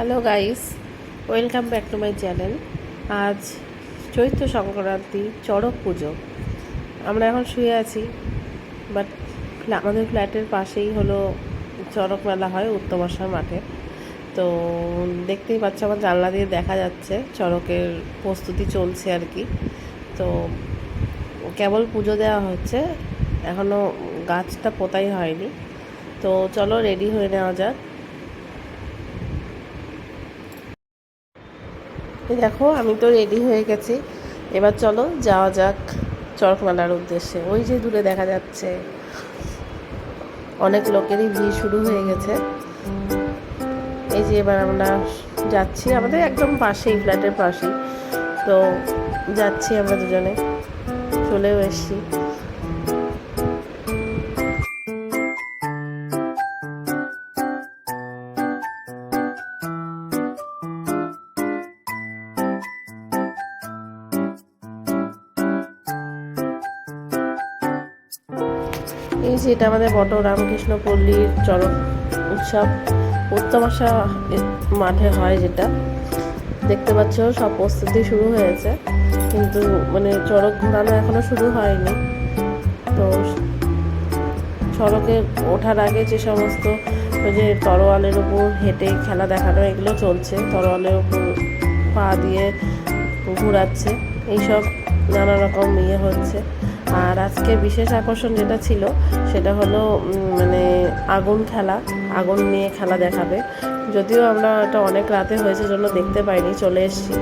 Hello guys, welcome back to my channel. আজ চৈত্র সংক্রান্তি, চড়ক পুজো। আমরা এখন শুয়ে আছি, বাট আমাদের ফ্ল্যাটের পাশেই হলো চড়ক মেলা হয় উত্তমাশার মাঠে। তো দেখতেই পাচ্ছ, আমার জানলা দিয়ে দেখা যাচ্ছে, চড়কের প্রস্তুতি চলছে আর কি। তো কেবল পুজো দেওয়া হচ্ছে এখনও গাছটা পোতাই হয়নি। তো চলো রেডি হয়ে নেওয়া যাক। দেখো, আমি তো রেডি হয়ে গেছি। এবার চলো যাওয়া যাক চরকমেলার উদ্দেশ্যে। ওই যে দূরে দেখা যাচ্ছে। অনেক লোকেরই ভিড় শুরু হয়ে গেছে। এই যে এবার আমরা যাচ্ছি আমাদের একদম পাশেই ফ্ল্যাটের পাশেই। তো যাচ্ছি আমরা দুজনে। চলেও এসছি। এই যে এটা আমাদের বট রামকৃষ্ণ পল্লীর চরক উৎসব। উত্তমাশা মাঠে হয় যেটা। দেখতে পাচ্ছ, সব প্রস্তুতি শুরু হয়েছে। কিন্তু মানে চড়ক ঘোরানো এখনও শুরু হয়নি। তো সড়কে ওঠার আগে যে সমস্ত যে তরোয়ালের উপর হেঁটে খেলা দেখানো, এগুলো চলছে। তরোয়ালের উপর পা দিয়ে ঘোরাচ্ছে। এইসব নানা রকম ইয়ে হচ্ছে। আর আজকে বিশেষ আকর্ষণ যেটা ছিল, সেটা হলো মানে আগুন খেলা, আগুন নিয়ে খেলা দেখাবে। যদিও আমরা এটা অনেক রাতে হয়েছে জন্য দেখতে পাইনি, চলে এসেছি।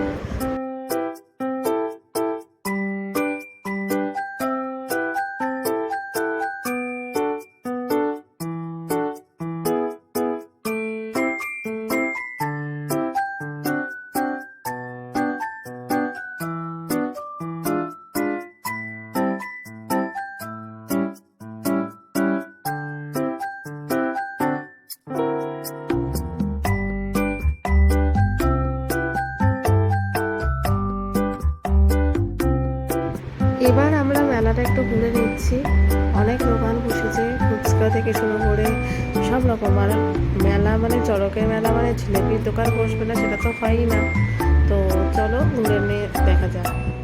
এবার আমরা মেলাটা একটু ঘুরে নিচ্ছি। অনেক দোকান বসেছে, ফুচকা থেকে শুরু করে সব রকম। আর মেলা মানে চড়কের মেলা মানে জিলেপির দোকান বসবে না, সেটা তো হয়ই না। তো চলো ঘুরে নিয়ে দেখা যাক।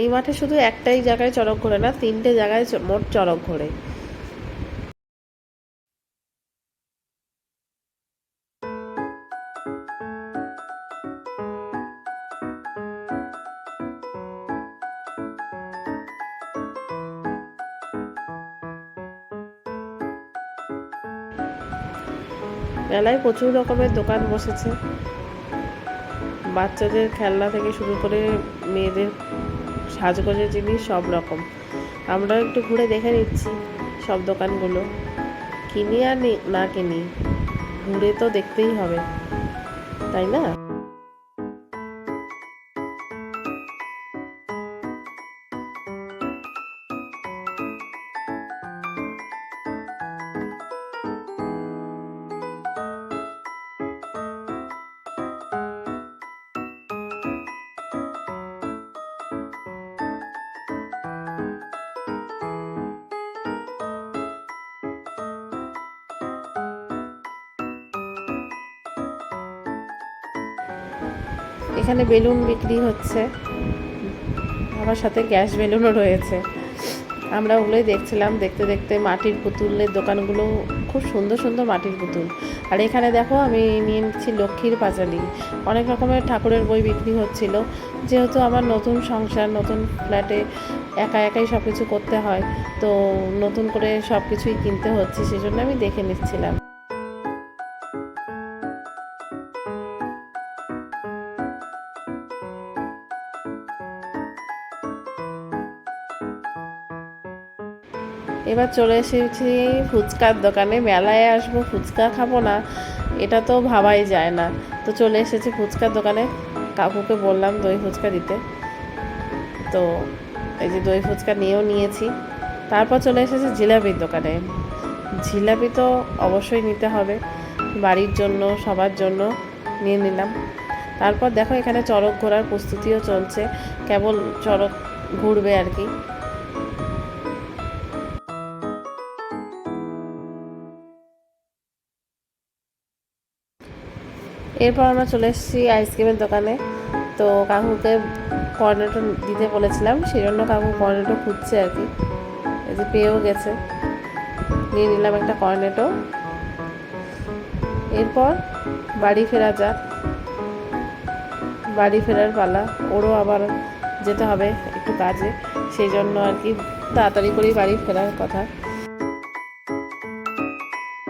এই মাঠে শুধু একটাই জায়গায় চড়ক ঘোরে না, তিনটে জায়গায় মোট চড়ক ঘোরে। মেলায় প্রচুর রকমের দোকান বসেছে। বাচ্চাদের খেলনা থেকে শুরু করে মেয়েদের সাজগোজের জিনিস সব রকম। আমরাও একটু ঘুরে দেখে নিচ্ছি সব দোকানগুলো। কিনি আর নি- কিনি। ঘুরে তো দেখতেই হবে। তাই না? এখানে বেলুন বিক্রি হচ্ছে। আমার সাথে গ্যাস বেলুনও রয়েছে। আমরা ওগুলোই দেখছিলাম, দেখতে দেখতে মাটির পুতুলের দোকানগুলো খুব সুন্দর সুন্দর মাটির পুতুল। আর এখানে দেখো, আমি নিয়ে নিচ্ছি লক্ষ্মীর পাঁচালি। অনেক রকমের ঠাকুরের বই বিক্রি হচ্ছিল। যেহেতু আমার নতুন সংসার, নতুন ফ্ল্যাটে একা একাই সব কিছু করতে হয়, তো নতুন করে সব কিছুই কিনতে হচ্ছে, সেজন্য আমি দেখে নিচ্ছিলাম। এবার চলে এসেছি ফুচকার দোকানে, মেলায় আসব, ফুচকা খাব না, এটা তো ভাবাই যায় না। তো চলে এসেছি ফুচকার দোকানে, কাকুকে বললাম দই ফুচকা দিতে। তো এই যে দই ফুচকা নিয়েও নিয়েছি। তারপর চলে এসেছি জিলাপির দোকানে। জিলাপি তো অবশ্যই নিতে হবে, বাড়ির জন্য, সবার জন্য নিয়ে নিলাম। তারপর দেখো এখানে চড়ক ঘোরার প্রস্তুতিও চলছে, কেবল চড়ক ঘুরবে আর কি। এরপর আমরা চলে এসেছি আইসক্রিমের দোকানে। তো কাকুকে কর্নেটো দিতে বলেছিলাম, সেই জন্য কাকু কর্নেটো খুঁজছে আর কি। এই যে পেয়েও গেছে। নিয়ে নিলাম একটা কর্নেটো এরপর বাড়ি ফেরা যাক। বাড়ি ফেরার পালা। ওরও আবার যেতে হবে একটু কাজে। সেই জন্য আর কি তাড়াতাড়ি করেই বাড়ি ফেরার কথা।